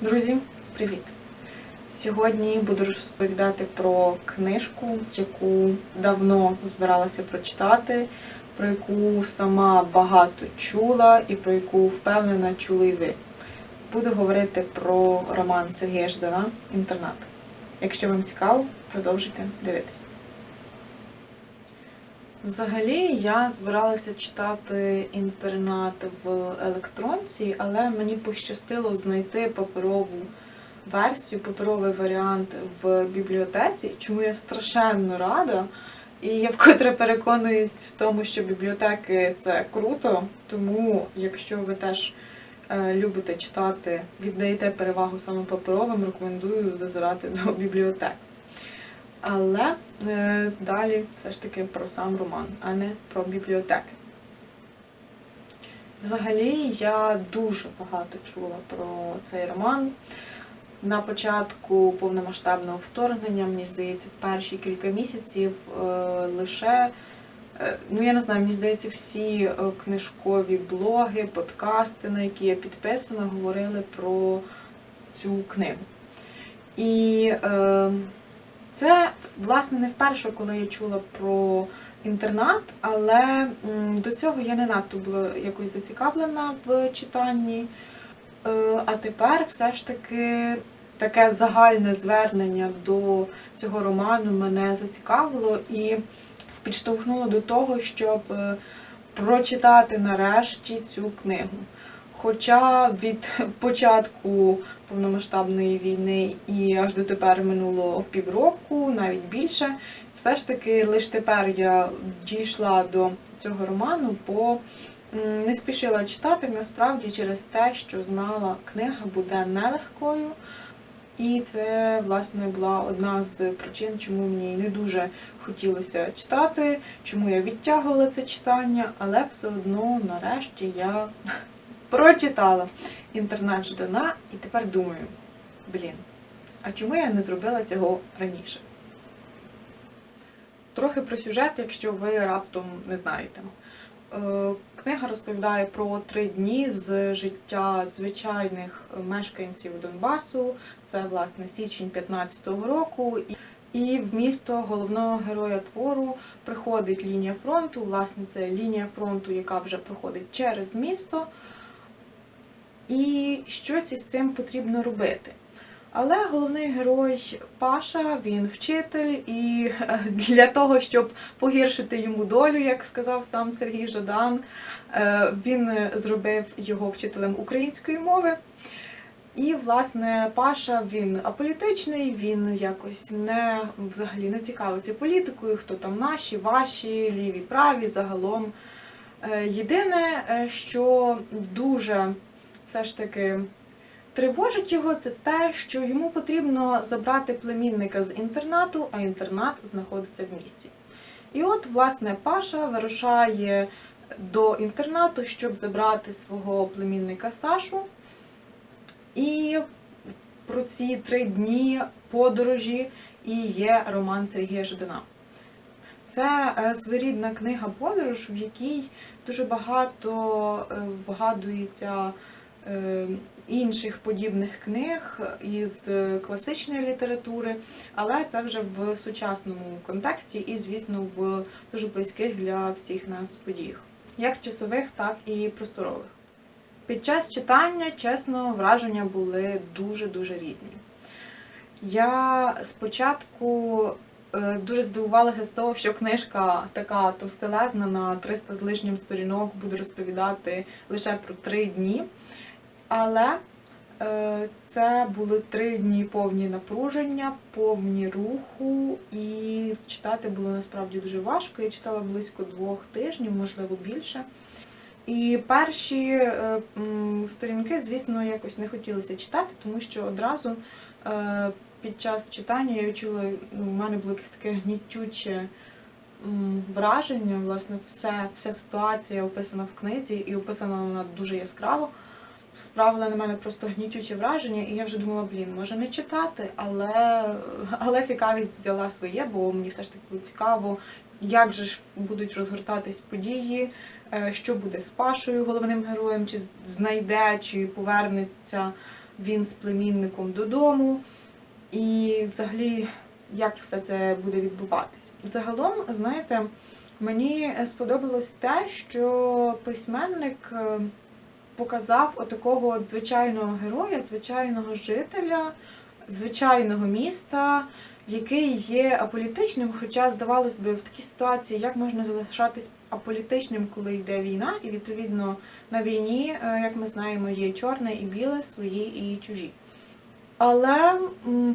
Друзі, привіт! Сьогодні буду розповідати про книжку, яку давно збиралася прочитати, про яку сама багато чула і про яку впевнена чули ви. Буду говорити про роман Сергія Ждана Інтернат. Якщо вам цікаво, продовжуйте дивитися. Взагалі я збиралася читати інтернат в електронці, але мені пощастило знайти паперову версію, паперовий варіант в бібліотеці, чому я страшенно рада. І я вкотре переконуюсь в тому, що бібліотеки це круто. Тому, якщо ви теж е, любите читати, віддаєте перевагу саме паперовим, рекомендую зазирати до бібліотек. Але е, далі все ж таки про сам роман, а не про бібліотеки. Взагалі, я дуже багато чула про цей роман. На початку повномасштабного вторгнення, мені здається, в перші кілька місяців е, лише, е, ну я не знаю, мені здається, всі е, книжкові блоги, подкасти, на які я підписана, говорили про цю книгу. І е, це, власне, не вперше, коли я чула про інтернат, але до цього я не надто була якось зацікавлена в читанні. Е, А тепер все ж таки таке загальне звернення до цього роману мене зацікавило і підштовхнуло до того, щоб е, прочитати нарешті цю книгу. Хоча від початку повномасштабної війни і аж до тепер минуло півроку, навіть більше, все ж таки лише тепер я дійшла до цього роману, бо не спішила читати насправді через те, що знала, книга буде нелегкою. І це, власне, була одна з причин, чому мені не дуже хотілося читати, чому я відтягувала це читання, але все одно, нарешті, я прочитала інтернет Ждана і тепер думаю, блін, а чому я не зробила цього раніше? Трохи про сюжет, якщо ви раптом не знаєте. Е, Книга розповідає про три дні з життя звичайних мешканців Донбасу. Це власне січень 15-го року. І в місто головного героя твору приходить лінія фронту. Власне, це лінія фронту, яка вже проходить через місто. І щось із цим потрібно робити. Але головний герой Паша, він вчитель, і для того, щоб погіршити йому долю, як сказав сам Сергій Жадан, е, він зробив його вчителем української мови. І, власне, Паша він аполітичний, він якось не взагалі не цікавиться політикою, хто там наші, ваші, ліві, праві, загалом. Е, Єдине, е, що дуже все ж таки тривожить його, це те, що йому потрібно забрати племінника з інтернату, а інтернат знаходиться в місті. І от, власне, Паша вирушає до інтернату, щоб забрати свого племінника Сашу. І про ці три дні подорожі і є роман Сергія Жадана. Це е, своєрідна книга подорож, в якій дуже багато е, вгадується інших подібних книг із е, класичної літератури, але це вже в сучасному контексті і, звісно, в дуже близьких для всіх нас подіях, як часових, так і просторових. Під час читання, чесно, враження були дуже-дуже різні. Я спочатку е, дуже здивувалася з того, що книжка така товстелезна на 300 з лишнім сторінок буде розповідати лише про три дні. Але е, це були три дні повні напруження, повні руху, і читати було насправді дуже важко. Я читала близько двох тижнів, можливо, більше. І перші е, сторінки, звісно, якось не хотілося читати, тому що одразу е, під час читання я відчула, ну, в мене було якесь таке гнітюче враження. Власне, все, вся ситуація описана в книзі і описана вона дуже яскраво. Справила на мене просто гнітюче враження, і я вже думала, блін, може не читати, але, але цікавість взяла своє, бо мені все ж таки було цікаво, як же ж будуть розгортатись події, е, що буде з Пашою, головним героєм, чи знайде, чи повернеться він з племінником додому, і взагалі як все це буде відбуватись. Загалом, знаєте, мені сподобалось те, що письменник е, показав отакого от звичайного героя, звичайного жителя, звичайного міста, який є аполітичним. Хоча, здавалось би, в такій ситуації як можна залишатись аполітичним, коли йде війна, і відповідно на війні, е, як ми знаємо, є чорне і біле, свої і чужі. Але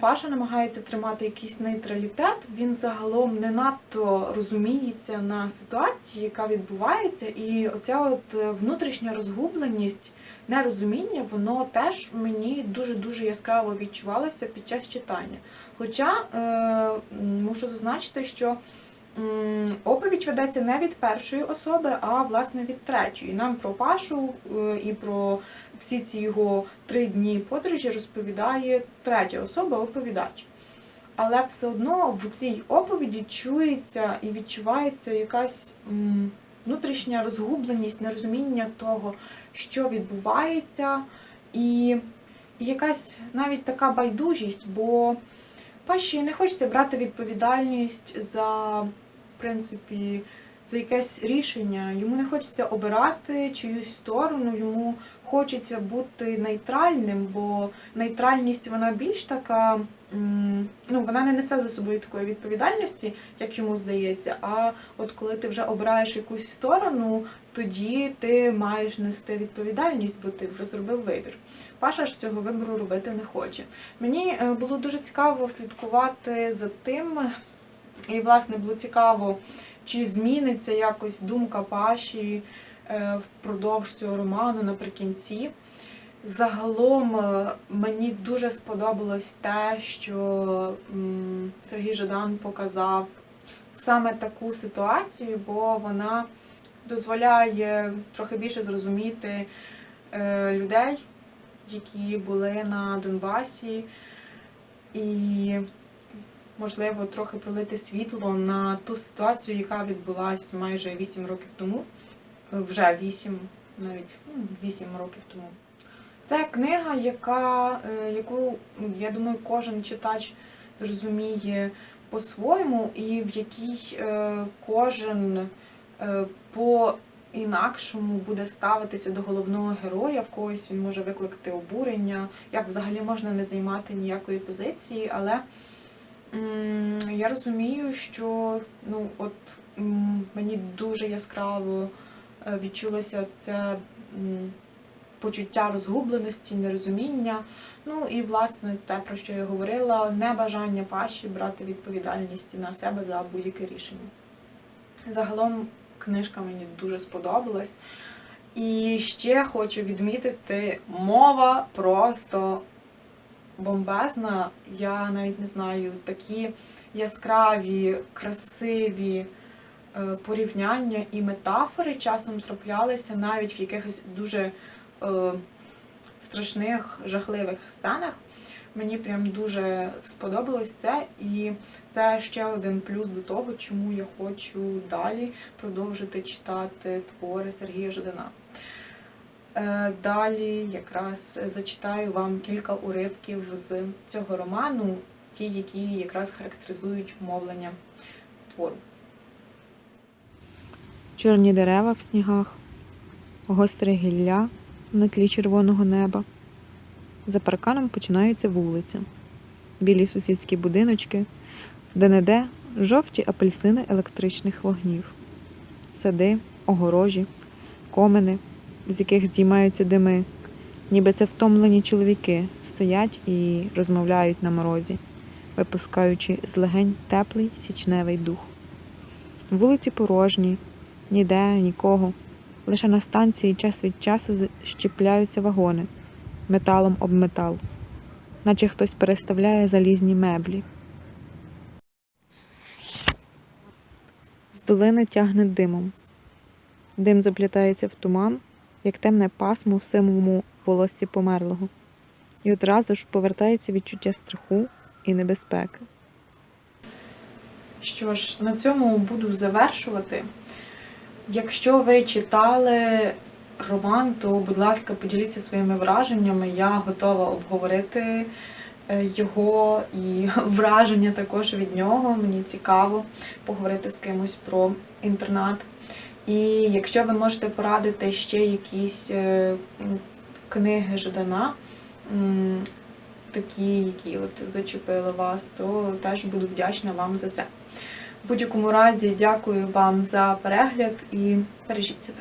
Паша намагається тримати якийсь нейтралітет. Він загалом не надто розуміється на ситуації, яка відбувається, і оця от е, внутрішня розгубленість, нерозуміння, воно теж мені дуже дуже яскраво відчувалося під час читання. Хоча е, мушу зазначити, що оповідь ведеться не від першої особи, а власне від третьої. Нам про Пашу е, і про всі ці його три дні подорожі розповідає третя особа оповідач. Але все одно в цій оповіді чується і відчувається якась внутрішня розгубленість, нерозуміння того, що відбувається, і, і якась навіть така байдужість, бо Паші не хочеться брати відповідальність за, принципі, за якесь рішення. Йому не хочеться обирати чиюсь сторону, йому хочеться бути нейтральним, бо нейтральність вона більш така, ну вона не несе за собою такої відповідальності, як йому здається. А от коли ти вже обираєш якусь сторону, тоді ти маєш нести відповідальність, бо ти вже зробив вибір. Паша ж цього вибору робити не хоче. Мені е, було дуже цікаво слідкувати за тим, і власне було цікаво, чи зміниться якось думка Паші е, впродовж цього роману наприкінці. Загалом е, мені дуже сподобалось те, що Сергій Жадан показав саме таку ситуацію, бо вона дозволяє трохи більше зрозуміти е, людей, які були на Донбасі, і, можливо, трохи пролити світло на ту ситуацію, яка відбулася майже 8 років тому, Е, вже 8, навіть ну, 8 років тому. Це книга, яка, е, яку, я думаю, кожен читач зрозуміє по-своєму, і в якій е, кожен е, по-інакшому буде ставитися до головного героя, в когось він може викликати обурення, як взагалі можна не займати ніякої позиції, але я розумію, що ну, от, мені дуже яскраво е, відчулося це почуття розгубленості, нерозуміння. Ну і власне те, про що я говорила, небажання Паші брати відповідальність на себе за будь-яке рішення. Загалом книжка мені дуже сподобалась. І ще хочу відмітити, мова просто бомбезна. Я навіть не знаю, такі яскраві, красиві е, порівняння і метафори часом траплялися навіть в якихось дуже е, страшних, жахливих сценах. Мені прям дуже сподобалось це, і це ще один плюс до того, чому я хочу далі продовжити читати твори Сергія Жадана. Е, Далі якраз зачитаю вам кілька уривків з цього роману, ті, які якраз характеризують мовлення твору. Чорні дерева в снігах, гостре гілля на тлі червоного неба. За парканом починається вулиця. Білі сусідські будиночки, де-не-де жовті апельсини електричних вогнів, сади, огорожі, комини, з яких здіймаються дими, ніби це втомлені чоловіки стоять і розмовляють на морозі, випускаючи з легень теплий січневий дух. Вулиці порожні, ніде нікого. Лише на станції час від часу щіпляються вагони металом об метал, наче хтось переставляє залізні меблі. З долини тягне димом. Дим заплітається в туман, як темне пасмо в симому волосці померлого, і одразу ж повертається відчуття страху і небезпеки. Що ж, на цьому буду завершувати. Якщо ви читали роман, то, будь ласка, поділіться своїми враженнями. Я готова обговорити е, його і враження також від нього. Мені цікаво поговорити з кимось про інтернат. І якщо ви можете порадити ще якісь е, книги Жадана, такі, які от зачепили вас, то теж буду вдячна вам за це. В будь-якому разі дякую вам за перегляд і бережіть себе.